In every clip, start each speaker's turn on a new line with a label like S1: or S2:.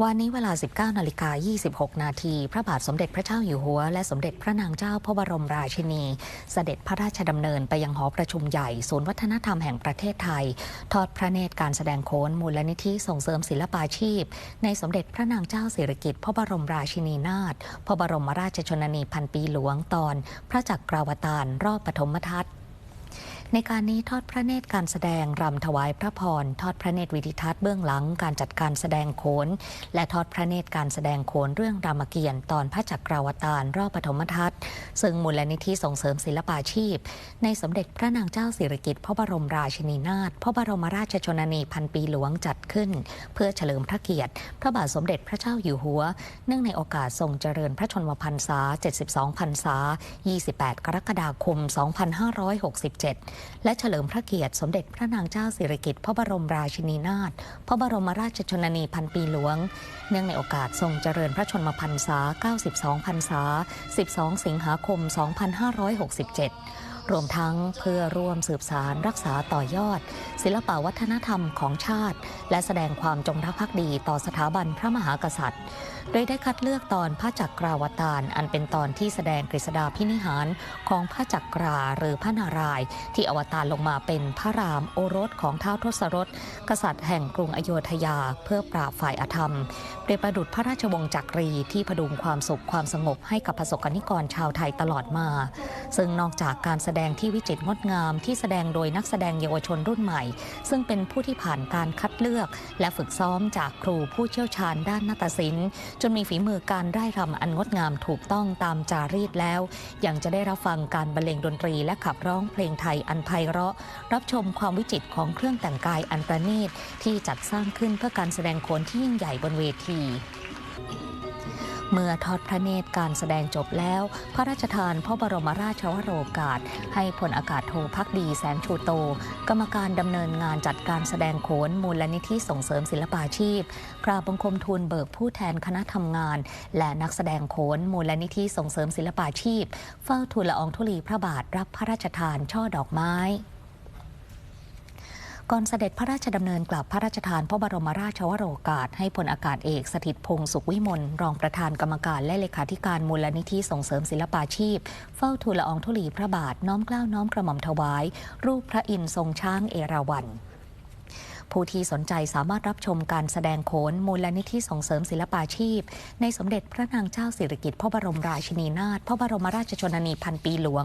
S1: วันนี้เวลา 19 นาฬิกา 26 นาที พระบาทสมเด็จพระเจ้าอยู่หัว และสมเด็จพระนางเจ้าพระบรมราชินี เสด็จพระราชดำเนินไปยังหอประชุมใหญ่ ศูนย์วัฒนธรรมแห่งประเทศไทย ทอดพระเนตรการแสดงโขนมูลนิธิส่งเสริมศิลปาชีพ ในสมเด็จพระนางเจ้าสิริกิติ์พระบรมราชินีนาถ พระบรมราชชนนีพันปีหลวงตอน พระจักราวตารรอบปฐมทัศน์ ในการนี้ทอดพระเนตรการแสดงรำถวายพระพร ทอดพระเนตรวิดิทัศน์เบื้องหลังการจัดการแสดงโขน และทอดพระเนตรการแสดงโขนเรื่องรามเกียรติ์ตอนพระจักราวตารรอบปฐมทัศน์ ซึ่งมูลนิธิส่งเสริมศิลปาชีพ ในสมเด็จพระนางเจ้าสิริกิติ์พระบรมราชินีนาถพระบรมราชชนนีพันปีหลวงจัดขึ้น เพื่อเฉลิมพระเกียรติ พระบาทสมเด็จพระเจ้าอยู่หัว เนื่องในโอกาสทรงเจริญพระชนมพรรษา 72 พรรษา 28 กรกฎาคม 2567และเฉลิมพระเกียรติสมเด็จพระนางเจ้าสิริกิติ์พระบรมราชินีนาถพระบรมราชชนนีพันปีหลวง เนื่องในโอกาสทรงเจริญพระชนมพรรษา 92 พรรษา 12 สิงหาคม 2567 รวมทั้งเพื่อร่วมสืบสารรักษาต่อยอด ศิลปวัฒนธรรมของชาติ และแสดงความจงรักภักดีต่อสถาบันพระมหากษัตริย์ โดยได้คัดเลือกตอนพระจักราวตารอันเป็นตอนที่แสดงกฤษดาพินิหารของพระจักราหรือพระนาราย ที่อวตารลงมาเป็นพระรามโอรสของท้าวทศรถกษัตริย์แห่งกรุงอโยธยา เพื่อปราบฝ่ายอธรรมเปรียบประดุจพระราชวงศ์จักรีที่พดุงความสุขความสงบให้กับประสบกนิกรชาวไทยตลอดมา ซึ่งนอกจากการแสดงที่วิจิตรงดงามที่แสดงโดยนักแสดงเยาวชนรุ่นใหม่ ซึ่งเป็นผู้ที่ผ่านการคัดเลือก และฝึกซ้อมจากครูผู้เชี่ยวชาญด้านนาฏศิลป์ จนมีฝีมือการไร้รำอันงดงามถูกต้องตามจารีตแล้ว ยังจะได้รับฟังการบรรเลงดนตรีและขับร้องเพลงไทยอันไพเราะ รับชมความวิจิตรของเครื่องแต่งกายอันประณีตที่จัดสร้างขึ้นเพื่อการแสดงโขนที่ยิ่งใหญ่บนเวที เมื่อทอดพระเนตรการแสดงจบแล้ว พระราชทานพระบรมราชวโรกาส ให้พลอากาศโทพักดีแสงชูโต กรรมการดำเนินงานจัดการแสดงโขนมูลนิธิส่งเสริมศิลปาชีพกราบบังคมทูลเบิกผู้แทนคณะทำงาน และนักแสดงโขนมูลนิธิส่งเสริมศิลปาชีพ เฝ้าทูลละอองธุลีพระบาทรับพระราชทานช่อดอกไม้ ก่อนเสด็จพระราชดำเนินกลับพระราชทานพระบรมราชวโรกาส ให้พลอากาศเอกสถิตพงศ์สุขวิมลรองประธานกรรมการและเลขาธิการมูลนิธิส่งเสริมศิลปาชีพ เฝ้าทูลละอองธุลีพระบาทน้อมเกล้าน้อมกระหม่อมถวาย รูปพระอินทร์ทรงช้างเอราวัณ ผู้ที่สนใจสามารถรับชมการแสดงโขนมูลนิธิส่งเสริมศิลปาชีพ ในสมเด็จพระนางเจ้าสิริกิติ์พระบรมราชินีนาถพระบรมราชชนนีพันปีหลวง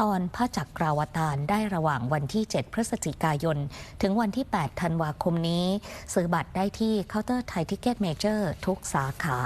S1: ตอนพระจักราวตารได้ระหว่างวันที่ 7 พฤศจิกายน ถึงวันที่ 8 ธันวาคมนี้ ซื้อบัตรได้ที่เคาน์เตอร์ไทยทิเก็ตเมเจอร์ทุกสาขา